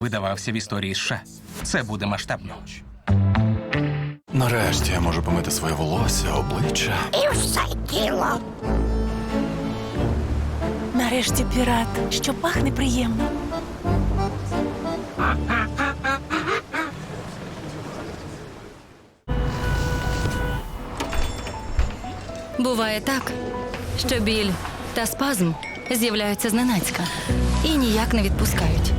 видавався в історії США. Це буде масштабно. Нарешті я можу помити своє волосся, обличчя. І все тіло. Нарешті пірат, що пахне приємно. Буває так, що біль та спазм з'являються зненацька і ніяк не відпускають.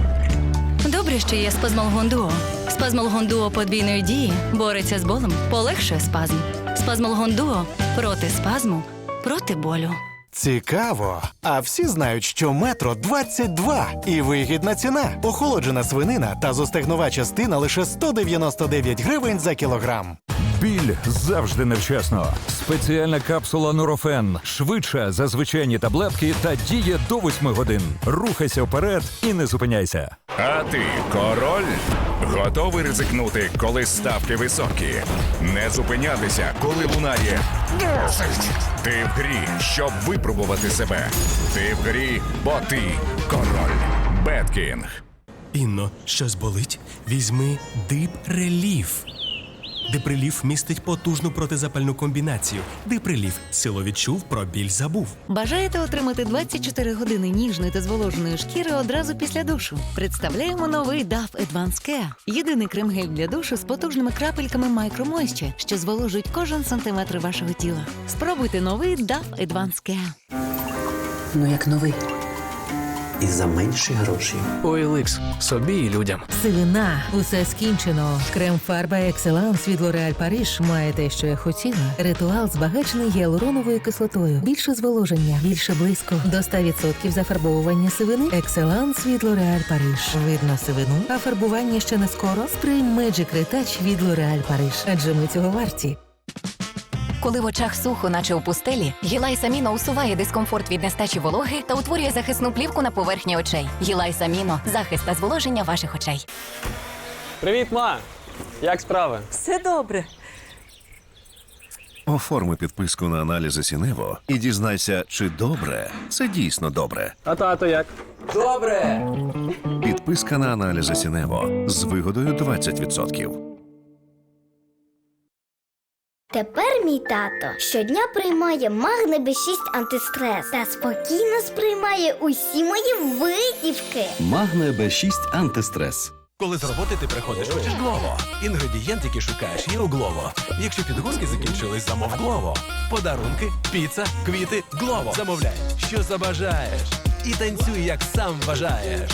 Добре, що є спазмолгон дуо. Спазмолгон дуо подвійної дії бореться з болем, полегшує спазм. Спазмолгон дуо проти спазму, проти болю. Цікаво. А всі знають, що метро 22 і вигідна ціна. Охолоджена свинина та зостегнова частина лише 199 гривень за кілограм. Біль завжди невчасно. Спеціальна капсула Нурофен швидша за звичайні таблетки та діє до 8 годин. Рухайся вперед і не зупиняйся. А ти король? Готовий ризикнути, коли ставки високі? Не зупинятися, коли лунає. Досить! Ти в грі, щоб випробувати себе. Ти в грі, бо ти король. Беткінг. Інно, щось болить? Візьми Дип Реліф. Диприліф містить потужну протизапальну комбінацію. Диприліф силу відчув, про біль забув. Бажаєте отримати 24 години ніжної та зволоженої шкіри одразу після душу? Представляємо новий DAF Advanced Care. Єдиний крем-гель для душу з потужними крапельками Moisture, що зволожують кожен сантиметр вашого тіла. Спробуйте новий DAF Advanced Care. Ну як новий. І за менші гроші. OLX. собі і людям. Сивина, усе скінчено. Крем фарба Екселанс від L'Oréal Париж має те, що я хотіла. Ритуал збагачений гіалуроновою кислотою. Більше зволоження, більше блиску. До 100% зафарбовування сивини. Екселанс від L'Oréal Париж. Видно сивину, а фарбування ще не скоро. Спрей Magic Retouch від L'Oréal Париж. Адже ми цього варті. Коли в очах сухо, наче у пустелі, Гілай Саміно усуває дискомфорт від нестачі вологи та утворює захисну плівку на поверхні очей. Гілай Саміно захист та зволоження ваших очей. Привіт, ма! Як справи? Все добре. Оформи підписку на аналізи Сінево і дізнайся, чи добре це дійсно добре. А тато як? Добре! Підписка на аналізи Сінево з вигодою 20%. Тепер мій тато щодня приймає Магне Б6 антистрес та спокійно сприймає усі мої витівки. Магне Б6 антистрес. Коли з роботи ти приходиш, хочеш Глово. Інгредієнт, який шукаєш, є у Глово. Якщо підгузки закінчились, замов Глово. Подарунки, піца, квіти, Глово. Замовляй, що забажаєш. І танцюй, як сам бажаєш.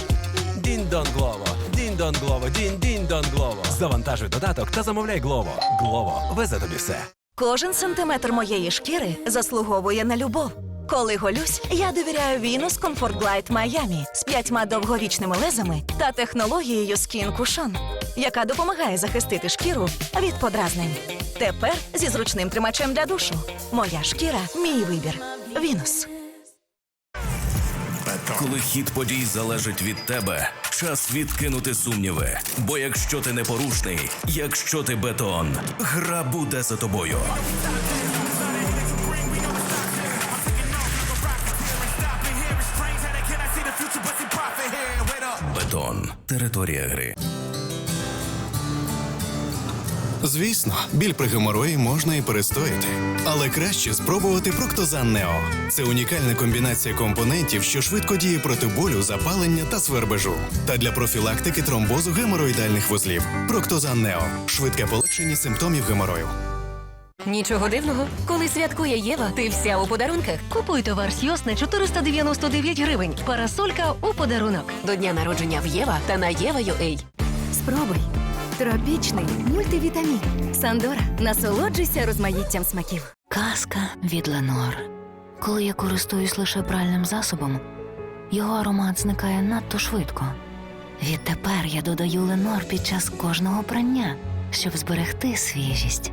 Дін-дон Глово, дін-дон Глово, дін-дін-дон Глово. Завантажуй додаток та замовляй Глово. Глово везе тобі все. Кожен сантиметр моєї шкіри заслуговує на любов. Коли голюсь, я довіряю Venus Comfort Glide Miami з п'ятьма довговічними лезами та технологією Skin Cushion, яка допомагає захистити шкіру від подразнень. Тепер зі зручним тримачем для душу. Моя шкіра мій вибір. Venus. Коли хід подій залежить від тебе, час відкинути сумніви. Бо якщо ти непорушний, якщо ти бетон, гра буде за тобою. Бетон. Територія гри. Звісно, біль при геморої можна і перестояти. Але краще спробувати Проктозан Нео. Це унікальна комбінація компонентів, що швидко діє проти болю, запалення та свербежу. Та для профілактики тромбозу геморроїдальних вузлів. Проктозан Нео швидке полегшення симптомів геморою. Нічого дивного, коли святкує Єва, ти вся у подарунках. Купуй товар Сйос на 499 гривень. Парасолька у подарунок. До дня народження в Єва та на Єва.ua. Спробуй. Тропічний мультивітамін. Сандора. Насолоджуйся розмаїттям смаків. Казка від Ленор. Коли я користуюсь лише пральним засобом, його аромат зникає надто швидко. Відтепер я додаю Ленор під час кожного прання, щоб зберегти свіжість.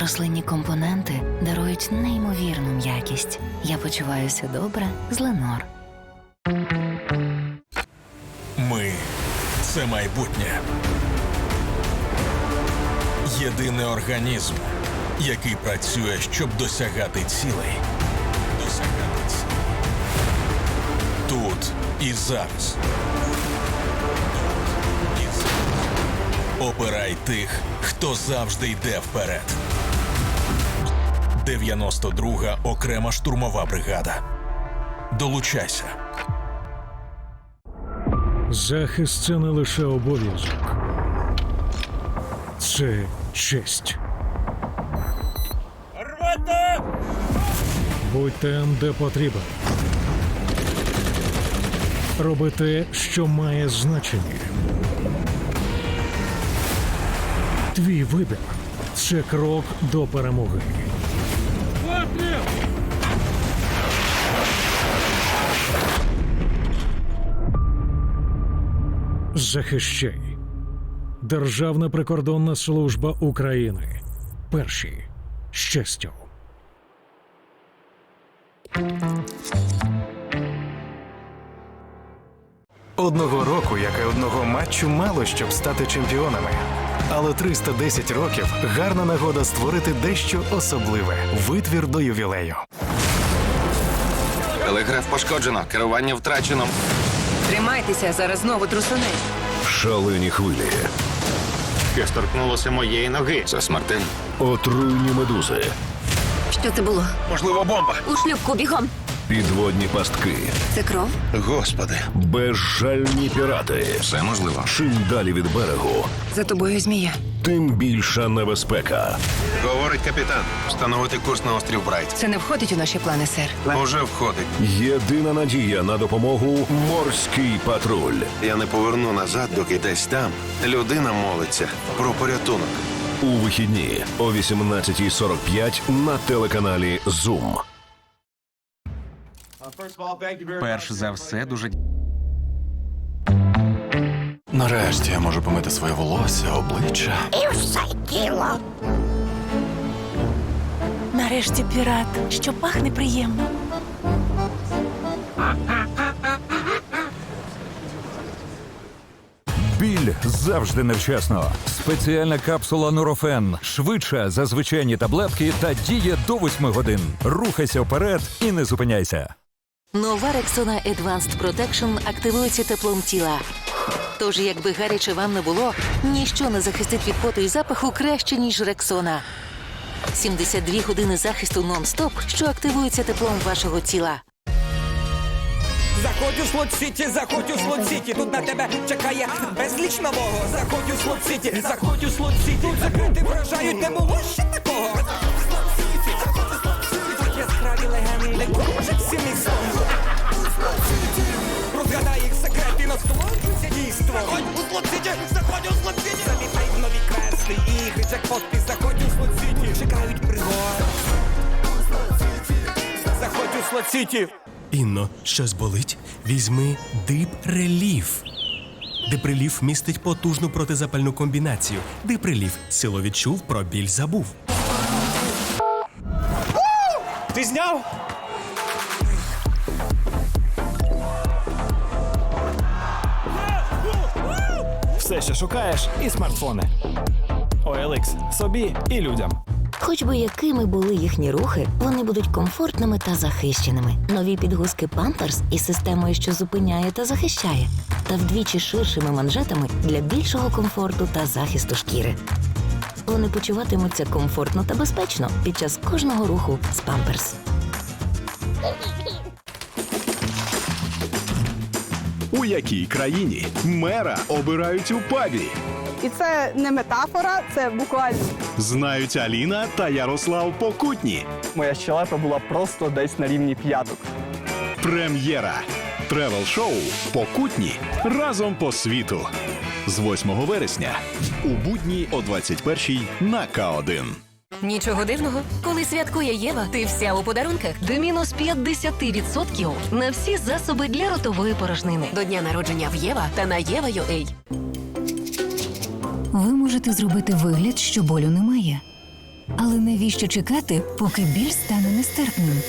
Рослинні компоненти дарують неймовірну м'якість. Я почуваюся добре з Ленор. Ми це майбутнє. Єдиний організм, який працює, щоб досягати цілей. Досягати цілей. Тут і зараз. Тут Обирай тих, хто завжди йде вперед. 92-га окрема штурмова бригада. Долучайся. Захист це не лише обов'язок. Це честь. Рвати! Будь там, де потрібен. Роби те, що має значення. Твій вибір це крок до перемоги. Захищай. Державна прикордонна служба України. Перші. Щастя. Одного року, як і одного матчу, мало щоб стати чемпіонами. Але 310 років гарна нагода створити дещо особливе витвір до ювілею. Телеграф пошкоджено, керування втрачено. Тримайтеся, зараз знову трусуне. Шалені хвилі. Щось торкнулося моєї ноги. Це смертельно. Отруйні медузи. Що це було? Можливо, бомба. У шлюпку бігом. Підводні пастки. Це кров? Господи. Безжальні пірати. Все можливо. Чим далі від берегу, За тобою змія. тим більша небезпека. Говорить капітан. Встановити курс на острів Брайт. Це не входить у наші плани, сер. Уже входить. Єдина надія на допомогу морський патруль. Я не поверну назад, доки десь там людина молиться про порятунок. У вихідні о 18.45 на телеканалі Зум. Перш за все, дуже Нарешті я можу помити своє волосся, обличчя. І все тіло. Нарешті пірат, що пахне приємно. Біль завжди невчасно. Спеціальна капсула Нурофен швидша за звичайні таблетки та діє до 8 годин. Рухайся вперед і не зупиняйся. Нова Рексона Advanced Protection активується теплом тіла. Тож, якби гаряче вам не було, ніщо не захистить від поту і запаху краще, ніж Рексона. 72 години захисту нон-стоп, що активується теплом вашого тіла. Заходь у слот сіті, заходь у слот сіті. Тут на тебе чекає безліч нового. Заходь у слот сіті, заходь у слот сіті. Тут закрити вражають, не було ще такого. Не кружать містом. Розгадай їх секрети, насолоджуйся дійством. Заходь у слот сіті, заходь у слот сіті. Залітай в нові квести, ігри, джекпоти, заходь у слот сіті. Чекають пригоди. Заходь у слот. Інно, щось болить? Візьми Дип Реліф. Диприліф містить потужну протизапальну комбінацію. Диприліф силу відчув, про біль забув. Ти зняв? Все, що шукаєш, і смартфони. OLX собі і людям. Хоч би якими були їхні рухи, вони будуть комфортними та захищеними. Нові підгузки Pampers із системою, що зупиняє та захищає, та вдвічі ширшими манжетами для більшого комфорту та захисту шкіри. Вони почуватимуться комфортно та безпечно під час кожного руху з Pampers. У якій країні мера обирають у пабі? І це не метафора, це буквально. Знають Аліна та Ярослав Покутні. Моя щелепа була просто десь на рівні п'яток. Прем'єра. Тревел-шоу Покутні разом по світу. З 8 вересня у будні о 21 на К1. Нічого дивного, коли святкує Єва, ти вся у подарунках. До мінус 50% на всі засоби для ротової порожнини. До дня народження в Єва та на Єва.ua. Ви можете зробити вигляд, що болю немає. Але навіщо чекати, поки біль стане нестерпним?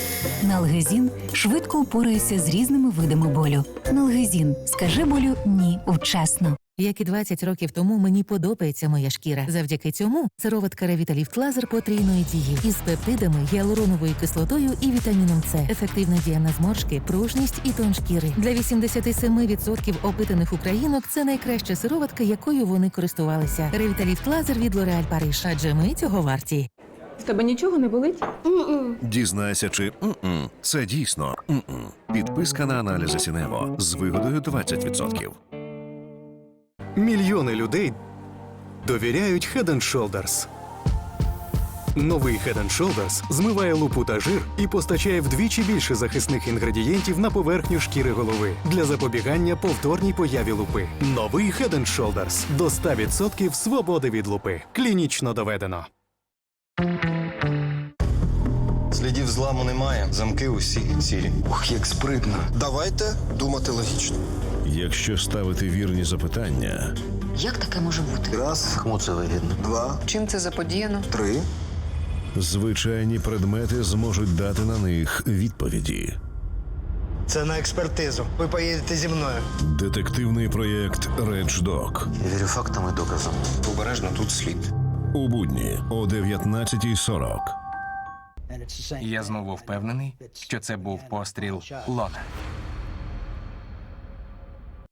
Налгезін швидко упорається з різними видами болю. Налгезін скажи болю ні вчасно. Як і 20 років тому, мені подобається моя шкіра. Завдяки цьому сироватка Ревіталіфт Лазер потрійної дії із пептидами, гіалуроновою кислотою і вітаміном С. Ефективна дія на зморшки, пружність і тон шкіри. Для 87% опитаних українок це найкраща сироватка, якою вони користувалися. Ревіталіфт Лазер від L'Oréal Париж. Адже ми цього варті. З тебе нічого не болить? Дізнайся, чи м-м, це дійсно м-м. Підписка на аналізи Сінево з вигодою 20%. Мільйони людей довіряють Head Shoulders. Новий Head Shoulders змиває лупу та жир і постачає вдвічі більше захисних інгредієнтів на поверхню шкіри голови для запобігання повторній появі лупи. Новий Head Shoulders до 100% свободи від лупи. Клінічно доведено. Слідів зламу немає, замки усі цілі. Ух, як спритно. Давайте думати логічно. Якщо ставити вірні запитання, Як таке може бути? Раз, кому це вигідно. Два, Чим це заподіяно? три. звичайні предмети зможуть дати на них відповіді. Це на експертизу. Ви поїдете зі мною. Детективний проєкт Речдок Я вірю фактам і доказам. Обережно тут слід. у будні о 19.40. Я знову впевнений, що це був постріл Лона.